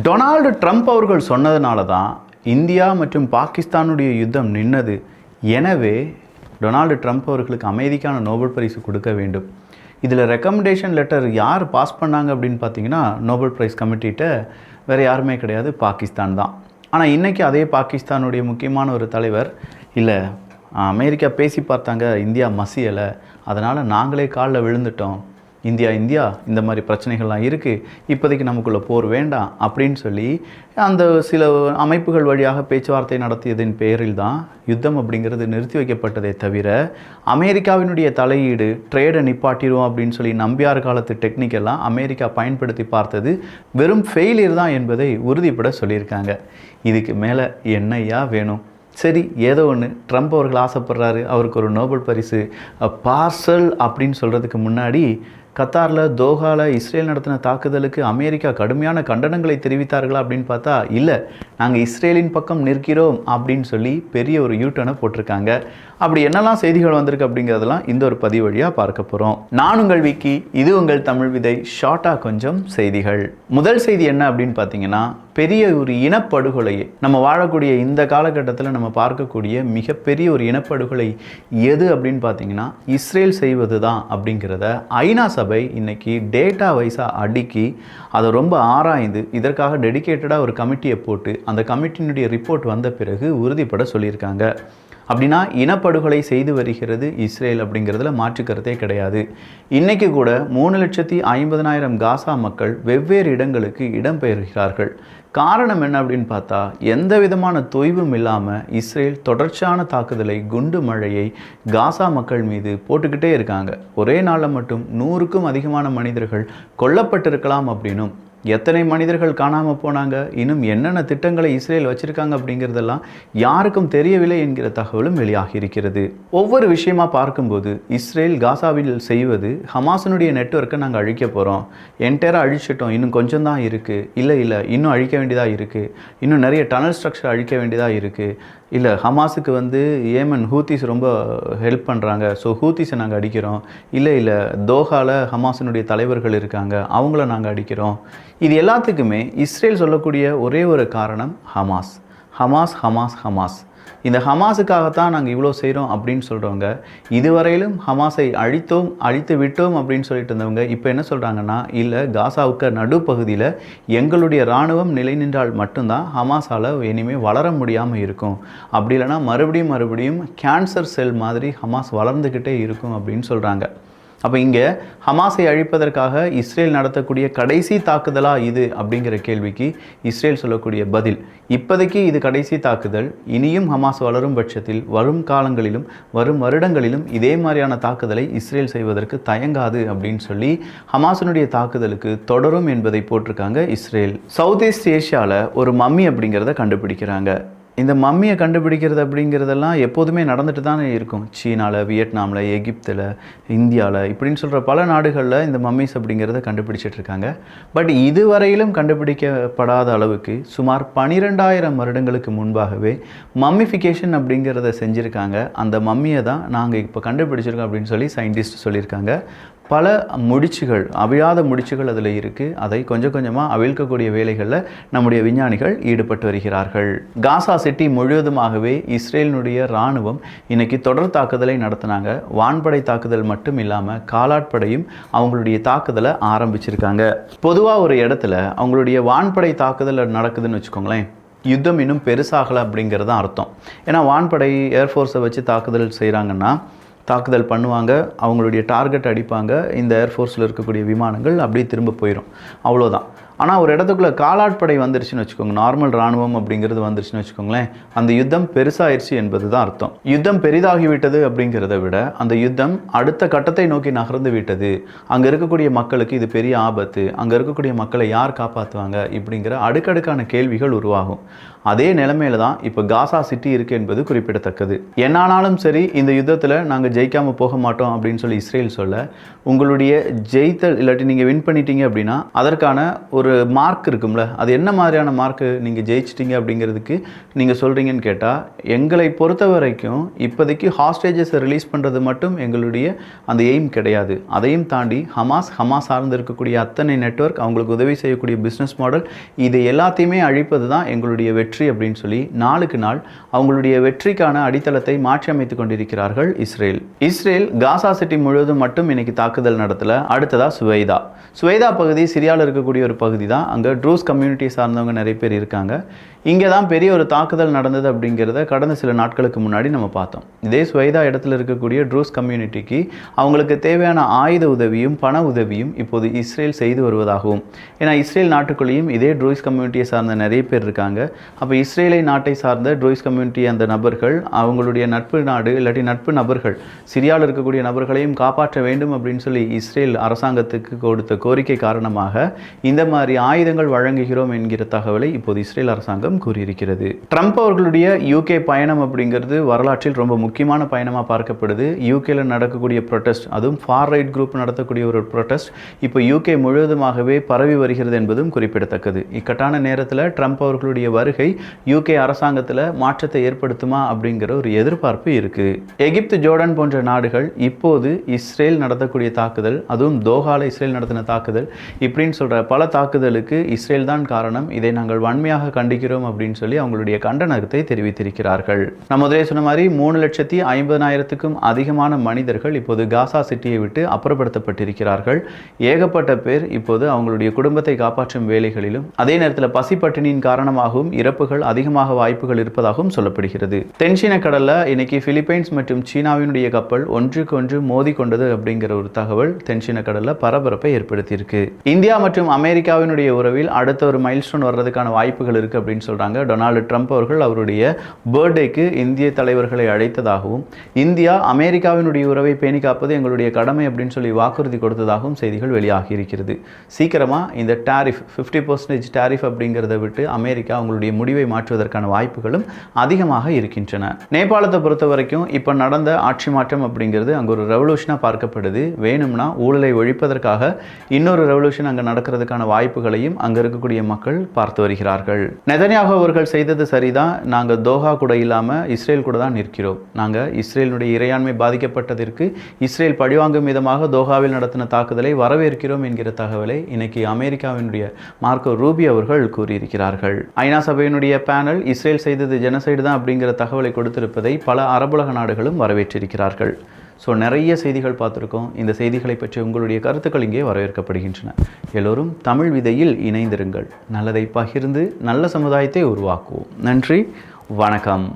Donald Trump அவர்கள் சொன்னதுனால தான் இந்தியா மற்றும் பாகிஸ்தானுடைய யுத்தம் நின்னது. எனவே டொனால்டு ட்ரம்ப் அவர்களுக்கு அமைதிக்கான நோபல் பரிசு கொடுக்க வேண்டும். இதில் ரெக்கமெண்டேஷன் லெட்டர் யார் பாஸ் பண்ணாங்க அப்படின்னு பார்த்தீங்கன்னா நோபல் ப்ரைஸ் கமிட்டிகிட்ட வேறு யாருமே கிடையாது பாகிஸ்தான் தான். ஆனால் இன்றைக்கி அதே பாகிஸ்தானுடைய முக்கியமான ஒரு தலைவர் இல்லை அமெரிக்கா பேசி பார்த்தாங்க இந்தியா மசியலை. அதனால் நாங்களே காலில் விழுந்துட்டோம். இந்தியா இந்தியா இந்த மாதிரி பிரச்சனைகள்லாம் இருக்குது இப்போதைக்கு நமக்குள்ளே போர் வேண்டாம் அப்படின்னு சொல்லி அந்த சில அமைப்புகள் வழியாக பேச்சுவார்த்தை நடத்தியதின் பேரில் தான் யுத்தம் அப்படிங்கிறது நிறுத்தி வைக்கப்பட்டதே தவிர அமெரிக்காவினுடைய தலையீடு ட்ரேடை நிப்பாட்டிடுவோம் அப்படின்னு சொல்லி நம்பியார் காலத்து டெக்னிக்கெல்லாம் அமெரிக்கா பயன்படுத்தி பார்த்தது வெறும் ஃபெயிலியர் தான் என்பதை உறுதிப்பட சொல்லியிருக்காங்க. இதுக்கு மேலே என்னையா வேணும்? சரி ஏதோ ஒன்று ட்ரம்ப் அவர்கள் ஆசைப்படுறாரு. அவருக்கு ஒரு நோபல் பரிசு. பார்சல் அப்படின்னு சொல்கிறதுக்கு முன்னாடி கத்தாரில் தோஹாவில் இஸ்ரேல் நடத்தின தாக்குதலுக்கு அமெரிக்கா கடுமையான கண்டனங்களை தெரிவித்தார்களா அப்படின்னு பார்த்தா இல்லை நாங்கள் இஸ்ரேலின் பக்கம் நிற்கிறோம் அப்படின்னு சொல்லி பெரிய ஒரு யூட்டனை போட்டிருக்காங்க. அப்படி என்னெல்லாம் செய்திகள் வந்திருக்கு அப்படிங்கிறதெல்லாம் இந்த ஒரு பதிவு வழியாக பார்க்க போகிறோம் நான் உங்கள் விக்கி இது உங்கள் தமிழ் விதை ஷார்ட்டாக கொஞ்சம் செய்திகள். முதல் செய்தி என்ன அப்படின்னு பார்த்தீங்கன்னா பெரிய ஒரு இனப்படுகொலையை நம்ம வாழக்கூடிய இந்த காலகட்டத்தில் நம்ம பார்க்கக்கூடிய மிகப்பெரிய ஒரு இனப்படுகொலை எது அப்படின்னு பார்த்தீங்கன்னா இஸ்ரேல் செய்வது தான் அப்படிங்கிறத ஐநா சபை இன்னைக்கு டேட்டா வைஸாக அடுக்கி அதை ரொம்ப ஆராய்ந்து இதற்காக டெடிகேட்டடாக ஒரு கமிட்டியை போட்டு அந்த கமிட்டியினுடைய ரிப்போர்ட் வந்த பிறகு உறுதிப்பட சொல்லியிருக்காங்க. அப்படின்னா இனப்படுகொலை செய்து வருகிறது இஸ்ரேல் அப்படிங்கிறதுல மாற்றுக்கருத்தே கிடையாது. இன்னைக்கு கூட மூணு லட்சத்தி ஐம்பதனாயிரம் காசா மக்கள் வெவ்வேறு இடங்களுக்கு இடம்பெயர்கிறார்கள். காரணம் என்ன அப்படின்னு பார்த்தா எந்த விதமான தொய்வும் இல்லாமல் இஸ்ரேல் தொடர்ச்சியான தாக்குதலை குண்டு மழையை காசா மக்கள் மீது போட்டுக்கிட்டே இருக்காங்க. ஒரே நாளில் மட்டும் நூறுக்கும் அதிகமான மனிதர்கள் கொல்லப்பட்டிருக்கலாம் அப்படின்னும் எத்தனை மனிதர்கள் காணாமல் போனாங்க? இன்னும் என்னென்ன திட்டங்களை இஸ்ரேல் வச்சுருக்காங்க அப்படிங்கிறதெல்லாம் யாருக்கும் தெரியவில்லை என்கிற தகவலும் வெளியாகி இருக்கிறது. ஒவ்வொரு விஷயமா பார்க்கும்போது இஸ்ரேல் காசாவில் செய்வது ஹமாசனுடைய நெட்வொர்க்கை நாங்கள் அழிக்க போகிறோம் என்டையராக அழிச்சிட்டோம். இன்னும் கொஞ்சம் தான் இருக்குது இல்லை இல்லை. இன்னும் அழிக்க வேண்டியதாக இருக்குது இன்னும் நிறைய டனல் ஸ்ட்ரக்சர் அழிக்க வேண்டியதாக இருக்குது இல்லை ஹமாஸுக்கு வந்து ஏமன் ஹூத்திஸ் ரொம்ப ஹெல்ப் பண்ணுறாங்க ஸோ ஹூத்திஸை நாங்கள் அடிக்கிறோம். இல்லை இல்லை தோஹாவில் ஹமாஸினுடைய தலைவர்கள் இருக்காங்க. அவங்கள நாங்கள் அடிக்கிறோம். இது எல்லாத்துக்குமே இஸ்ரேல் சொல்லக்கூடிய ஒரே ஒரு காரணம் ஹமாஸ். Hamas Hamas Hamas. இந்த ஹமாஸுக்காகத்தான் நாங்கள் இவ்வளோ செய்கிறோம் அப்படின்னு சொல்கிறவங்க இதுவரையிலும் ஹமாஸை அழித்தோம் அழித்து விட்டோம் அப்படின்னு சொல்லிட்டு இருந்தவங்க இப்போ என்ன சொல்கிறாங்கன்னா இல்லை காசாவுக்கு நடுப்பகுதியில் எங்களுடைய இராணுவம் நிலை நின்றால் மட்டும்தான் ஹமாஸால் இனிமேல் வளர முடியாமல் இருக்கும். அப்படி இல்லைன்னா மறுபடியும் மறுபடியும் கேன்சர் செல் மாதிரி ஹமாஸ் வளர்ந்துக்கிட்டே இருக்கும் அப்படின்னு சொல்கிறாங்க அப்போ இங்கே ஹமாஸை அழிப்பதற்காக இஸ்ரேல் நடத்தக்கூடிய கடைசி தாக்குதலா இது அப்படிங்கிற கேள்விக்கு இஸ்ரேல் சொல்லக்கூடிய பதில். இப்போதைக்கு இது கடைசி தாக்குதல். இனியும் ஹமாஸ் வளரும் பட்சத்தில் வரும் காலங்களிலும் வரும் வருடங்களிலும் இதே மாதிரியான தாக்குதலை இஸ்ரேல் செய்வதற்கு தயங்காது அப்படின்னு சொல்லி ஹமாஸினுடைய தாக்குதலுக்கு தொடரும் என்பதை போட்டிருக்காங்க இஸ்ரேல். சவுத் ஈஸ்ட் ஏஷியாவில் ஒரு மம்மி அப்படிங்கிறத கண்டுபிடிக்கிறாங்க. இந்த மம்மியை கண்டுபிடிக்கிறது அப்படிங்கிறதெல்லாம் எப்போதுமே நடந்துட்டு தானே இருக்கும். சீனாவில் வியட்நாமில் எகிப்தில் இந்தியாவில் இப்படின்னு சொல்கிற பல நாடுகளில் இந்த மம்மிஸ் அப்படிங்கிறத கண்டுபிடிச்சிட்டு இருக்காங்க. பட் இதுவரையிலும் கண்டுபிடிக்கப்படாத அளவுக்கு சுமார் பனிரெண்டாயிரம் வருடங்களுக்கு முன்பாகவே மம்மிஃபிகேஷன் அப்படிங்கிறத செஞ்சுருக்காங்க. அந்த மம்மியை தான் நாங்கள் இப்போ கண்டுபிடிச்சிருக்கோம் அப்படின்னு சொல்லி சயின்டிஸ்ட் சொல்லியிருக்காங்க. பல முடிச்சுகள் அவிழாத முடிச்சுகள் அதில் இருக்குது அதை கொஞ்சம் கொஞ்சமாக அவிழ்க்கக்கூடிய வேலைகளில் நம்முடைய விஞ்ஞானிகள் ஈடுபட்டு வருகிறார்கள். காசா சிட்டி முழுவதுமாகவே இஸ்ரேலினுடைய இராணுவம் இன்னைக்கு தொடர் தாக்குதலை நடத்தினாங்க. வான்படை தாக்குதல் மட்டும் இல்லாமல் காலாட்படையும் அவங்களுடைய தாக்குதலை ஆரம்பிச்சிருக்காங்க. பொதுவாக ஒரு இடத்துல அவங்களுடைய வான்படை தாக்குதல் நடக்குதுன்னு வச்சுக்கோங்களேன் யுத்தம் இன்னும் பெருசாகலை அப்படிங்கிறது தான் அர்த்தம். ஏன்னா வான்படை ஏர்ஃபோர்ஸை வச்சு தாக்குதல் செய்கிறாங்கன்னா தாக்குதல் பண்ணுவாங்க அவங்களுடைய டார்கெட் அடிப்பாங்க இந்த ஏர்ஃபோர்ஸில் இருக்கக்கூடிய விமானங்கள் அப்படியே திரும்ப போயிடும் அவ்வளோதான் ஆனால் ஒரு இடத்துக்குள்ளே காலாட்படை வந்துருச்சுன்னு வச்சுக்கோங்க. நார்மல் இராணுவம் அப்படிங்கிறது வந்துருச்சுன்னு வச்சுக்கோங்களேன். அந்த யுத்தம் பெருசாயிருச்சு என்பது தான் அர்த்தம். யுத்தம் பெரிதாகிவிட்டது அப்படிங்கிறத விட அந்த யுத்தம் அடுத்த கட்டத்தை நோக்கி நகர்ந்து விட்டது. அங்கே இருக்கக்கூடிய மக்களுக்கு இது பெரிய ஆபத்து. அங்கே இருக்கக்கூடிய மக்களை யார் காப்பாற்றுவாங்க இப்படிங்கிற அடுக்கடுக்கான கேள்விகள் உருவாகும். அதே நிலைமையில தான் இப்போ காசா சிட்டி இருக்குது என்பது குறிப்பிடத்தக்கது. என்னானாலும் சரி இந்த யுத்தத்தில் நாங்கள் ஜெயிக்காமல் போக மாட்டோம் அப்படின்னு சொல்லி இஸ்ரேல் சொல்ல உங்களுடைய ஜெயித்தல் இல்லாட்டி நீங்கள் வின் பண்ணிட்டீங்க அப்படின்னா அதற்கான ஒரு ஒரு மார்க் இருக்கும்ல அது என்ன மாதிரியான மார்க்கு நீங்கள் ஜெயிச்சிட்டிங்க அப்படிங்கிறதுக்கு நீங்கள் சொல்கிறீங்கன்னு கேட்டால் எங்களை பொறுத்த வரைக்கும் இப்போதைக்கு ஹாஸ்டேஜஸை ரிலீஸ் பண்ணுறது மட்டும் எங்களுடைய அந்த எய்ம் கிடையாது. அதையும் தாண்டி ஹமாஸ் ஹமாஸ் சார்ந்து இருக்கக்கூடிய அத்தனை நெட்வொர்க் அவங்களுக்கு உதவி செய்யக்கூடிய பிஸ்னஸ் மாடல் இதை எல்லாத்தையுமே அழிப்பது தான் எங்களுடைய வெற்றி அப்படின்னு சொல்லி நாளுக்கு நாள் அவங்களுடைய வெற்றிக்கான அடித்தளத்தை மாற்றி அமைத்து கொண்டிருக்கிறார்கள் இஸ்ரேல். இஸ்ரேல் காசா சிட்டி முழுவதும் மட்டும் இன்னைக்கு தாக்குதல் நடத்தல அடுத்ததா சுவைதா. சுவைதா பகுதி சிரியாவில் இருக்கக்கூடிய ஒரு பகுதி. தான். அங்கே ட்ரூஸ் கம்யூனிட்டி சார்ந்தவங்க நிறைய பேர் இருக்காங்க. இங்கே தான் பெரிய ஒரு தாக்குதல் நடந்தது அப்படிங்கிறத கடந்த சில நாட்களுக்கு முன்னாடி நம்ம பார்த்தோம். இதே ஸ்வைதா இடத்துல இருக்கக்கூடிய ட்ரூஸ் கம்யூனிட்டிக்கு அவங்களுக்கு தேவையான ஆயுத உதவியும் பண உதவியும் இப்போது இஸ்ரேல் செய்து வருவதாகவும் ஏன்னா இஸ்ரேல் நாட்டுக்குள்ளேயும் இதே ட்ரூஸ் கம்யூனிட்டியை சார்ந்த நிறைய பேர் இருக்காங்க. அப்போ இஸ்ரேலை நாட்டை சார்ந்த ட்ரூஸ் கம்யூனிட்டி அந்த நபர்கள் அவங்களுடைய நட்பு நாடு இல்லாட்டி நட்பு நபர்கள் சிரியாவில் இருக்கக்கூடிய நபர்களையும் காப்பாற்ற வேண்டும் அப்படின்னு சொல்லி இஸ்ரேல் அரசாங்கத்துக்கு கொடுத்த கோரிக்கை காரணமாக இந்த மாதிரி ஆயுதங்கள் வழங்குகிறோம் என்கிற தகவலை இப்போது இஸ்ரேல் அரசாங்கம் கூறியிருக்கிறது. ட்ரம்ப் அவர்களுடைய யூகே பயணம் அப்படிங்கிறது வரலாற்றில் ரொம்ப முக்கியமான பயணமாக பார்க்கப்படுது. யூகேல நடக்கக்கூடிய ப்ரொட்டஸ்ட் அதுவும் ஃபார் ரைட் குரூப் நடத்தக்கூடிய ஒரு ப்ரொட்டஸ்ட் இப்போ யூகே முழுவதுமாகவே பரவி வருகிறது என்பதும் குறிப்பிடத்தக்கது. இக்கட்டான நேரத்தில் ட்ரம்ப் அவர்களுடைய வருகை யூகே அரசாங்கத்தில் மாற்றத்தை ஏற்படுத்துமா அப்படிங்கிற ஒரு எதிர்பார்ப்பு இருக்கு. எகிப்து ஜோர்டன் போன்ற நாடுகள் இப்போது இஸ்ரேல் நடத்தக்கூடிய தாக்குதல் அதுவும் தோஹால இஸ்ரேல் நடத்தின தாக்குதல் இப்படின்னு சொல்ற பல தாக்குதலுக்கு இஸ்ரேல் தான் காரணம். இதை நாங்கள் வன்மையாக கண்டிக்கிறோம் அப்படின்னு சொல்லி அவங்களுடைய கண்டனத்தை தெரிவித்திருக்கிறார்கள். நம்ம முதலே சொன்ன மாதிரி மூணு லட்சத்தி ஐம்பதாயிரத்துக்கும் அதிகமான மனிதர்கள் இப்போது காசா சிட்டியை விட்டு அப்புறப்படுத்தப்பட்டிருக்கிறார்கள். ஏகப்பட்ட பேர் இப்போது அவங்களுடைய குடும்பத்தை காப்பாற்றும் வேலைகளிலும் அதே நேரத்தில் பசிப்பட்டினியின் காரணமாகவும் இறப்புகள் அதிகமாக வாய்ப்புகள் இருப்பதாகவும் சொல்லப்படுகிறது. தென்சீன கடலில் இன்னைக்கு பிலிப்பைன்ஸ் மற்றும் சீனாவினுடைய கப்பல் ஒன்றுக்கு ஒன்று மோதி கொண்டது அப்படிங்கிற ஒரு தகவல் தென்சீன கடலில் பரபரப்பை ஏற்படுத்தியிருக்கு. இந்தியா மற்றும் அமெரிக்காவினுடைய உறவில் அடுத்த ஒரு மைல்ஸ்டோன் வர்றதுக்கான வாய்ப்புகள் இருக்கு அப்படின்னு சொல்கிறாங்க டொனால்டு ட்ரம்ப் அவர்கள் அவருடைய பர்த்டேக்கு இந்திய தலைவர்களை அழைத்ததாகவும் இந்தியா அமெரிக்காவினுடைய உறவை பேணி காப்பது எங்களுடைய கடமை அப்படின்னு சொல்லி வாக்குறுதி கொடுத்ததாகவும் செய்திகள் வெளியாகி இருக்கிறது சீக்கிரமாக இந்த டாரிஃப் ஃபிஃப்டி பர்சன்டேஜ் டாரிஃப் அப்படிங்கிறத விட்டு அமெரிக்கா அவங்களுடைய முடிவை மாற்றுவதற்கான வாய்ப்புகளும் அதிகமாக இருக்கின்றன. நேபாளத்தை பொறுத்த வரைக்கும் இப்போ நடந்த ஆட்சி மாற்றம் அப்படிங்கிறது அங்கே ஒரு ரெவல்யூஷனாக பார்க்கப்படுது. வேணும்னா ஊழலை ஒழிப்பதற்காக இன்னொரு ரெவல்யூஷன் அங்கே நடக்கிறதுக்கான வாய்ப்பு வாய்ப்புகளையும் அங்கே இருக்கக்கூடிய மக்கள் பார்த்து வருகிறார்கள். நெதன்யாகு அவர்கள் செய்தது சரிதான். நாங்கள் தோஹா கூட இல்லாமல் இஸ்ரேல் கூட தான் நிற்கிறோம். நாங்கள் இஸ்ரேலுடைய இறையாண்மை பாதிக்கப்பட்டதற்கு இஸ்ரேல் பழிவாங்கும் விதமாக தோஹாவில் நடத்தின தாக்குதலை வரவேற்கிறோம் என்கிற தகவலை இன்னைக்கு அமெரிக்காவினுடைய மார்க்கோ ரூபி அவர்கள் கூறியிருக்கிறார்கள். ஐநா சபையினுடைய பேனல் இஸ்ரேல் செய்தது ஜெனசைடு தான் அப்படிங்கிற தகவலை கொடுத்திருப்பதை பல அரபுலக நாடுகளும் வரவேற்றிருக்கிறார்கள். ஸோ நிறைய செய்திகள் பார்த்துருக்கோம். இந்த செய்திகளை பற்றி உங்களுடைய கருத்துக்கள் இங்கே வரவேற்கப்படுகின்றன. எல்லோரும் தமிழ் விதையில் இணைந்திருங்கள். நல்லதை பகிர்ந்து நல்ல சமுதாயத்தை உருவாக்குவோம். நன்றி. வணக்கம்.